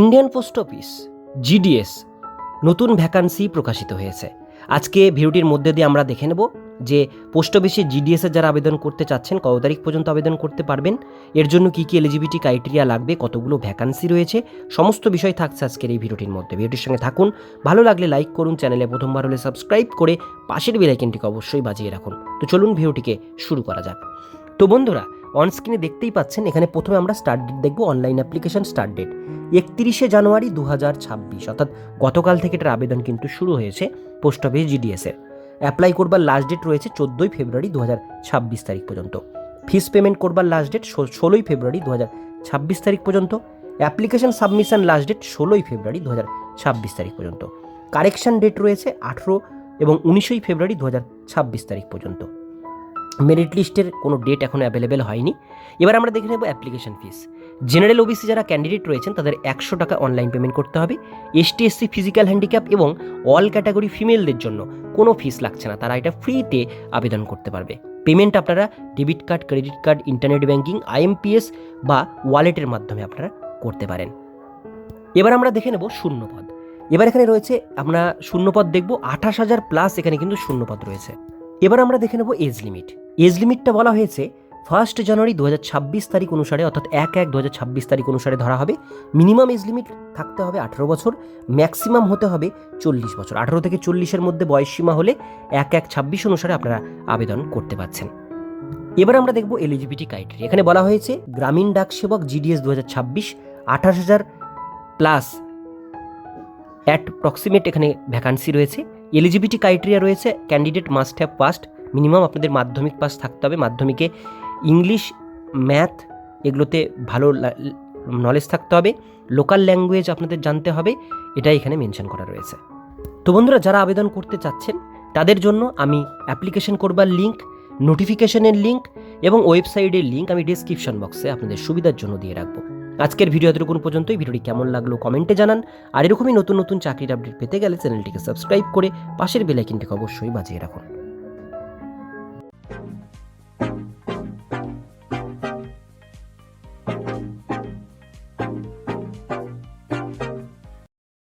Indian post office GDS নতুন vacancy প্রকাশিত হয়েছে। আজকে ভিডিওটির মধ্যে দিয়ে আমরা দেখে নেব যে পোস্ট অফিসে জিডিএসে যারা আবেদন করতে চাচ্ছেন, কত তারিখ পর্যন্ত আবেদন করতে পারবেন, এর জন্য কী কী এলিজিবিলিটি ক্রাইটেরিয়া লাগবে, কতগুলো ভ্যাকান্সি রয়েছে, সমস্ত বিষয় থাকছে আজকের এই ভিডিওটির মধ্যে। ভিডিওটির সঙ্গে থাকুন, ভালো লাগলে লাইক করুন, চ্যানেলে প্রথমবার হলে সাবস্ক্রাইব করে পাশের বেলাইকেনটিকে অবশ্যই বাজিয়ে রাখুন। তো চলুন ভিডিওটিকে শুরু করা যাক। তো বন্ধুরা অনস্ক্রিনে দেখতেই পাচ্ছেন, এখানে প্রথমে আমরা স্টার্ট ডেট দেখব অনলাইন অ্যাপ্লিকেশন স্টার্ট ডেট একত্রিশে জানুয়ারি দু হাজার ছাব্বিশ, অর্থাৎ গতকাল থেকে এটার আবেদন কিন্তু শুরু হয়েছে পোস্ট অফিস জিডিএসের অ্যাপ্লাই করবার লাস্ট ডেট রয়েছে চোদ্দোই ফেব্রুয়ারি দু হাজার ছাব্বিশ তারিখ পর্যন্ত। ফিস পেমেন্ট করবার লাস্ট ডেট ষোলোই ফেব্রুয়ারি দু হাজার ছাব্বিশ তারিখ পর্যন্ত। অ্যাপ্লিকেশন সাবমিশন লাস্ট ডেট ষোলোই ফেব্রুয়ারি দু হাজার ছাব্বিশ তারিখ পর্যন্ত। কারেকশন ডেট রয়েছে আঠেরো এবং উনিশই ফেব্রুয়ারি দু হাজার ছাব্বিশ তারিখ পর্যন্ত। মেরিট লিস্টের কোনো ডেট এখনও অ্যাভেলেবেল হয়নি। এবার আমরা দেখে নেব অ্যাপ্লিকেশন ফিস জেনারেল ওবিসি যারা ক্যান্ডিডেট রয়েছেন, তাদের একশো টাকা অনলাইন পেমেন্ট করতে হবে। এসটি এসসি ফিজিক্যাল হ্যান্ডিক্যাপ এবং অল ক্যাটাগরি ফিমেলদের জন্য কোনো ফিস লাগছে না। তারা এটা ফ্রিতে আবেদন করতে পারবে। পেমেন্ট আপনারা debit card credit card internet banking IMPS বা ওয়ালেটের মাধ্যমে আপনারা করতে পারেন। এবার আমরা দেখে নেব শূন্যপদ। এবার এখানে রয়েছে, আমরা শূন্যপদ দেখব। আঠাশ হাজার প্লাস এখানে কিন্তু শূন্যপদ রয়েছে। এবার আমরা দেখে নেব এজ লিমিট। এজ লিমিটটা বলা হয়েছে ফার্স্ট জানুয়ারি দু হাজার ছাব্বিশ তারিখ অনুসারে, অর্থাৎ এক এক দু তারিখ অনুসারে ধরা হবে। মিনিমাম এজ লিমিট থাকতে হবে আঠেরো বছর ম্যাক্সিমাম হতে হবে চল্লিশ বছর। আঠেরো থেকে চল্লিশের মধ্যে বয়সসীমা হলে এক এক ছাব্বিশ অনুসারে আপনারা আবেদন করতে পারছেন। এবার আমরা দেখব এলিজিবিলিটি ক্রাইটেরিয়া এখানে বলা হয়েছে গ্রামীণ ডাক সেবক জিডিএস দু হাজার ছাব্বিশ, আঠাশ হাজার প্লাস অ্যাট প্রক্সিমেট এখানে ভ্যাকান্সি রয়েছে। এলিজিবিলিটি ক্রাইটেরিয়া রয়েছে, candidate must have passed, minimum আপনাদের মাধ্যমিক পাস থাকতে হবে, মাধ্যমিকে ইংলিশ, ম্যাথ এগুলোতে ভালো নলেজ থাকতে হবে লোকাল ল্যাঙ্গুয়েজ আপনাদের জানতে হবে, এটাই এখানে মেনশন করা রয়েছে। তো বন্ধুরা, যারা আবেদন করতে চাচ্ছেন, তাদের জন্য আমি অ্যাপ্লিকেশন করবার লিঙ্ক নোটিফিকেশনের লিঙ্ক এবং ওয়েবসাইটের লিঙ্ক আমি ডিসক্রিপশন বক্সে আপনাদের সুবিধার জন্য দিয়ে রাখব। আজকের ভিডিও এতটুকুন পর্যন্ত এই ভিডিওটি কেমন লাগল কমেন্টে জানান। আর এরকমই নতুন নতুন চাকরির আপডেট পেতে গেলে চ্যানেলটিকে সাবস্ক্রাইব করে পাশের বেলাইকিনটিকে অবশ্যই বাজিয়ে রাখুন।